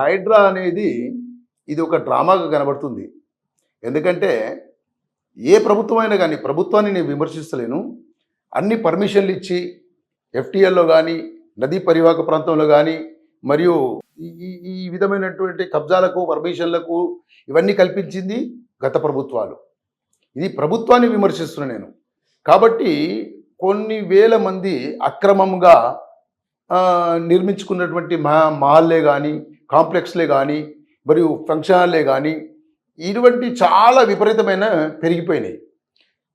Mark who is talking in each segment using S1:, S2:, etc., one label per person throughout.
S1: హైడ్రా అనేది ఇది ఒక డ్రామాగా కనబడుతుంది. ఎందుకంటే ఏ ప్రభుత్వమైనా కానీ ప్రభుత్వాన్ని నేను విమర్శిస్తలేను. అన్ని పర్మిషన్లు ఇచ్చి ఎఫ్టీఎల్లో కానీ నదీ పరివాహక ప్రాంతంలో కానీ మరియు ఈ- ఈ విధమైనటువంటి కబ్జాలకు పర్మిషన్లకు ఇవన్నీ కల్పించింది గత ప్రభుత్వాలు. ఇది ప్రభుత్వాన్ని విమర్శిస్తున్నా నేను. కాబట్టి కొన్ని వేల మంది అక్రమంగా నిర్మించుకున్నటువంటి మా మాల్లే కానీ కాంప్లెక్స్లే కానీ మరియు ఫంక్షన్ హాల్లే కానీ ఇటువంటి చాలా విపరీతమైన పెరిగిపోయినాయి.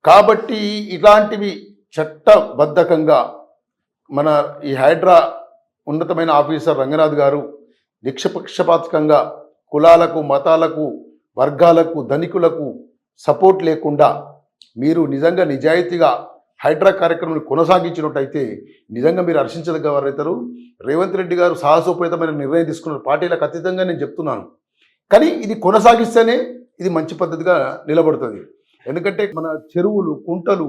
S1: కాబట్టి ఇలాంటివి చట్టబద్ధకంగా మన ఈ హైడ్రా ఉన్నతమైన ఆఫీసర్ రంగనాథ్ గారు నిక్షపక్షపాతకంగా కులాలకు మతాలకు వర్గాలకు ధనికులకు సపోర్ట్ లేకుండా మీరు నిజంగా నిజాయితీగా హైడ్రా కార్యక్రమం కొనసాగించినట్టయితే నిజంగా మీరు హర్షించదగ్గవారైతారు. రేవంత్ రెడ్డి గారు సాహసోపేతమైన నిర్ణయం తీసుకున్న పార్టీలకు అతీతంగా నేను చెప్తున్నాను. కానీ ఇది కొనసాగిస్తేనే ఇది మంచి పద్ధతిగా నిలబడుతుంది. ఎందుకంటే మన చెరువులు కుంటలు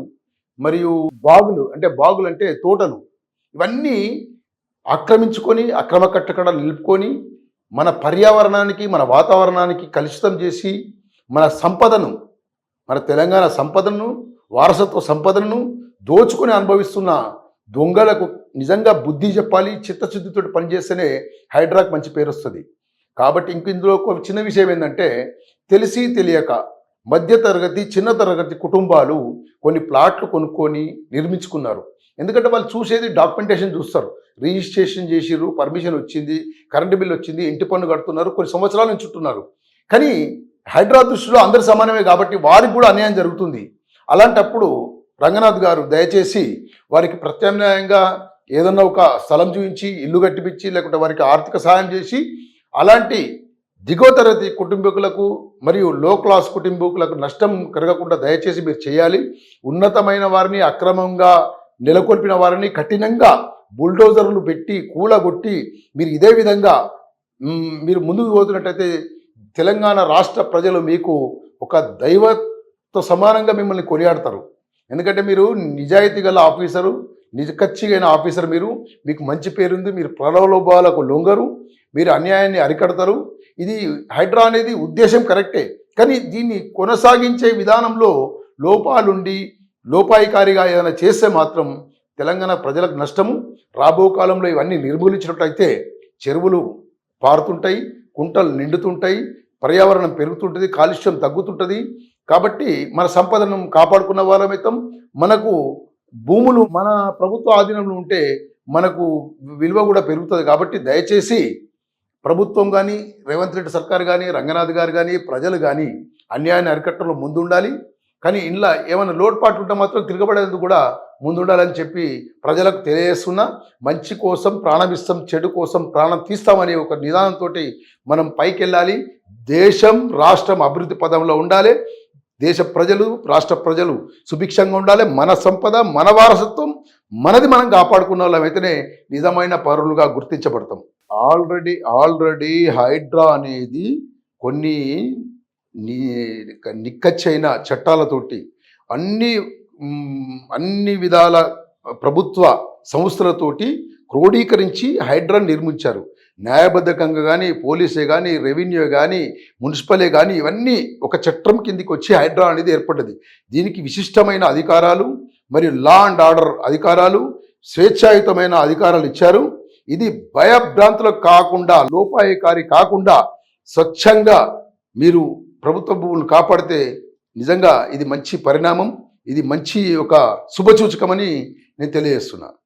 S1: మరియు బాగులు అంటే బాగులు అంటే తోటలు ఇవన్నీ ఆక్రమించుకొని అక్రమ కట్టకడాలు నిలుపుకొని మన పర్యావరణానికి మన వాతావరణానికి కలుషితం చేసి మన సంపదను మన తెలంగాణ సంపదను వారసత్వ సంపదను దోచుకొని అనుభవిస్తున్న దొంగలకు నిజంగా బుద్ధి చెప్పాలి చిత్తశుద్ధితో పనిచేస్తేనే హైడ్రాక్ మంచి పేరు వస్తుంది. కాబట్టి ఇంక ఇందులో ఒక చిన్న విషయం ఏంటంటే తెలిసి తెలియక మధ్యతరగతి చిన్న తరగతి కుటుంబాలు కొన్ని ప్లాట్లు కొనుక్కొని నిర్మించుకున్నారు. ఎందుకంటే వాళ్ళు చూసేది డాక్యుమెంటేషన్ చూస్తారు. రిజిస్ట్రేషన్ చేసిర్రు పర్మిషన్ వచ్చింది కరెంటు బిల్ వచ్చింది ఇంటి పన్ను కడుతున్నారు కొన్ని సంవత్సరాల నుంచి ఉంటున్నారు. కానీ హైదరాబాద్ దృష్టిలో అందరు సమానమే కాబట్టి వారికి కూడా అన్యాయం జరుగుతుంది. అలాంటప్పుడు రంగనాథ్ గారు దయచేసి వారికి ప్రత్యామ్నాయంగా ఏదన్నా ఒక స్థలం చూపించి ఇల్లు కట్టిపించి లేకుంటే వారికి ఆర్థిక సహాయం చేసి అలాంటి దిగువ తరగతి కుటుంబీకులకు మరియు లో క్లాస్ కుటుంబీకులకు నష్టం కలగకుండా దయచేసి మీరు చేయాలి. ఉన్నతమైన వారిని అక్రమంగా నెలకొల్పిన వారిని కఠినంగా బుల్డోజర్లు పెట్టి కూలగొట్టి మీరు ఇదే విధంగా మీరు ముందుకు పోతున్నట్టయితే తెలంగాణ రాష్ట్ర ప్రజలు మీకు ఒక దైవతో సమానంగా మిమ్మల్ని కొనియాడతారు. ఎందుకంటే మీరు నిజాయితీ గల ఆఫీసరు నిజకచ్చిగైన ఆఫీసర్ మీరు మీకు మంచి పేరుంది మీరు ప్రలోభాలకు లొంగరు మీరు అన్యాయాన్ని అరికడతారు. ఇది హైడ్రా అనేది ఉద్దేశం కరెక్టే. కానీ దీన్ని కొనసాగించే విధానంలో లోపాలుండి లోపాయికారిగా ఏదైనా చేస్తే మాత్రం తెలంగాణ ప్రజలకు నష్టము. రాబో కాలంలో ఇవన్నీ నిర్మూలించినట్టయితే చెరువులు పారుతుంటాయి కుంటలు నిండుతుంటాయి పర్యావరణం పెరుగుతుంటుంది కాలుష్యం తగ్గుతుంటుంది. కాబట్టి మన సంపదను కాపాడుకున్న వాళ్ళమితం మనకు భూములు మన ప్రభుత్వ ఆధీనంలో ఉంటే మనకు విలువ కూడా పెరుగుతుంది. కాబట్టి దయచేసి ప్రభుత్వం కానీ రేవంత్ రెడ్డి సర్కార్ కానీ రంగనాథ్ గారు కానీ ప్రజలు కానీ అన్యాయాన్ని అరికట్టడంలో ముందుండాలి. కానీ ఇంట్లో ఏమైనా లోటుపాట్లు ఉంటే మాత్రం తిరగబడేందుకు కూడా ముందుండాలని చెప్పి ప్రజలకు తెలియజేస్తున్నా. మంచి కోసం ప్రాణమిస్తాం చెడు కోసం ప్రాణం తీస్తామనే ఒక నిదానంతో మనం పైకి వెళ్ళాలి దేశం రాష్ట్రం అభివృద్ధి పదంలో ఉండాలి. దేశ ప్రజలు రాష్ట్ర ప్రజలు సుభిక్షంగా ఉండాలి. మన సంపద మన వారసత్వం మనది మనం కాపాడుకున్న వాళ్ళమైతేనే నిజమైన పౌరులుగా గుర్తించబడతాం. ఆల్రెడీ ఆల్రెడీ హైడ్రా అనేది కొన్ని నిక్కచ్చైన చట్టాలతోటి అన్ని అన్ని విధాల ప్రభుత్వ సంస్థలతోటి క్రోడీకరించి హైడ్రా నిర్మించారు. న్యాయబద్ధకంగా కానీ పోలీసే కానీ రెవెన్యూ కానీ మున్సిపలే కానీ ఇవన్నీ ఒక చట్టం కిందికి వచ్చి హైడ్రా అనేది ఏర్పడ్డది. దీనికి విశిష్టమైన అధికారాలు మరియు లా అండ్ ఆర్డర్ అధికారాలు స్వేచ్ఛాయుతమైన అధికారాలు ఇచ్చారు. ఇది భయభ్రాంతులకు కాకుండా లోపాయకారి కాకుండా స్వచ్ఛంగా మీరు ప్రభుత్వ భూములు కాపాడితే నిజంగా ఇది మంచి పరిణామం ఇది మంచి ఒక శుభసూచకమని నేను తెలియజేస్తున్నాను